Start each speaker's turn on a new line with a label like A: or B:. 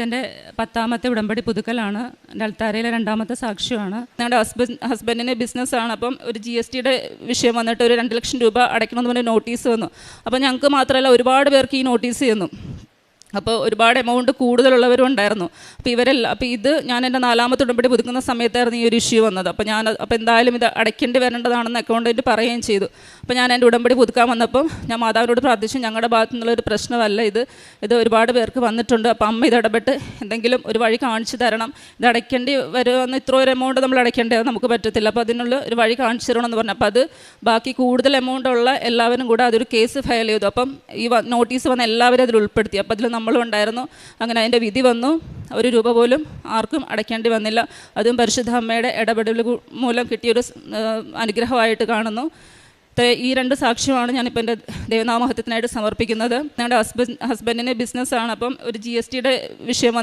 A: ഇതിന്റെ പത്താമത്തെ ഉടമ്പടി പുതുക്കലാണ്. എന്റെ അൾത്താരയിലെ രണ്ടാമത്തെ സാക്ഷ്യമാണ്. ഞങ്ങളുടെ ഹസ്ബൻഡ് ഹസ്ബൻഡിന് ബിസിനസ്സാണ് അപ്പം ഒരു ജി എസ് ടിയുടെ വിഷയം വന്നിട്ട് ഒരു രണ്ട് ലക്ഷം രൂപ അടയ്ക്കണമെന്ന് പറഞ്ഞ് നോട്ടീസ് വന്നു. അപ്പോൾ ഞങ്ങൾക്ക് മാത്രമല്ല ഒരുപാട് പേർക്ക് ഈ നോട്ടീസ് ചെന്നു അപ്പോൾ ഒരുപാട് എമൗണ്ട് കൂടുതലുള്ളവരും ഉണ്ടായിരുന്നു. അപ്പോൾ ഇവരെല്ലാം അപ്പോൾ ഇത് ഞാൻ എന്റെ നാലാമത്തെ ഉടമ്പടി പുതുക്കുന്ന സമയത്തായിരുന്നു ഈ ഒരു ഇഷ്യൂ വന്നത്. അപ്പോൾ ഞാൻ അപ്പോൾ എന്തായാലും ഇത് അടയ്ക്കേണ്ടി വരേണ്ടതാണെന്ന് അക്കൗണ്ടന്റ് പറയുകയും ചെയ്തു. അപ്പോൾ ഞാൻ എന്റെ ഉടമ്പടി പുതുക്കാൻ വന്നപ്പം ഞാൻ മാതാവിനോട് പ്രാർത്ഥിച്ചു ഞങ്ങളുടെ ഭാഗത്തു നിന്നുള്ളൊരു പ്രശ്നമല്ല ഇത്. ഇത് ഒരുപാട് പേർക്ക് വന്നിട്ടുണ്ട്. അപ്പോൾ അമ്മ ഇത് ഇടപെട്ട് എന്തെങ്കിലും ഒരു വഴി കാണിച്ചു തരണം. ഇത് അടയ്ക്കേണ്ടി വരുമെന്ന് ഇത്ര ഒരു എമൗണ്ട് നമ്മൾ അടയ്ക്കേണ്ടത് നമുക്ക് പറ്റത്തില്ല. അപ്പോൾ അതിനുള്ള ഒരു വഴി കാണിച്ചു തരണമെന്ന് പറഞ്ഞു. അപ്പോൾ അത് ബാക്കി കൂടുതൽ എമൗണ്ട് ഉള്ള എല്ലാവരും കൂടെ അതൊരു കേസ് ഫയൽ ചെയ്തു. അപ്പം ഈ നോട്ടീസ് വന്ന എല്ലാവരും അതിൽ ഉൾപ്പെടുത്തി. അപ്പോൾ അതിൽ നമ്മളും ഉണ്ടായിരുന്നു. അങ്ങനെ അതിന്റെ വിധി വന്നു. ഒരു രൂപ പോലും ആർക്കും അടയ്ക്കേണ്ടി വന്നില്ല. അതും പരിശുദ്ധ അമ്മയുടെ ഇടപെടൽ മൂലം കിട്ടിയൊരു അനുഗ്രഹമായിട്ട് കാണുന്നു. ഈ രണ്ട് സാക്ഷ്യമാണ് ഞാനിപ്പോൾ എന്റെ ദൈവനാമഹത്വത്തിനായിട്ട് സമർപ്പിക്കുന്നത്. ഞങ്ങളുടെ ഹസ്ബൻഡ് ഹസ്ബൻഡിന് ബിസിനസ്സാണ്. അപ്പം ഒരു ജി എസ് ടിയുടെ വിഷയം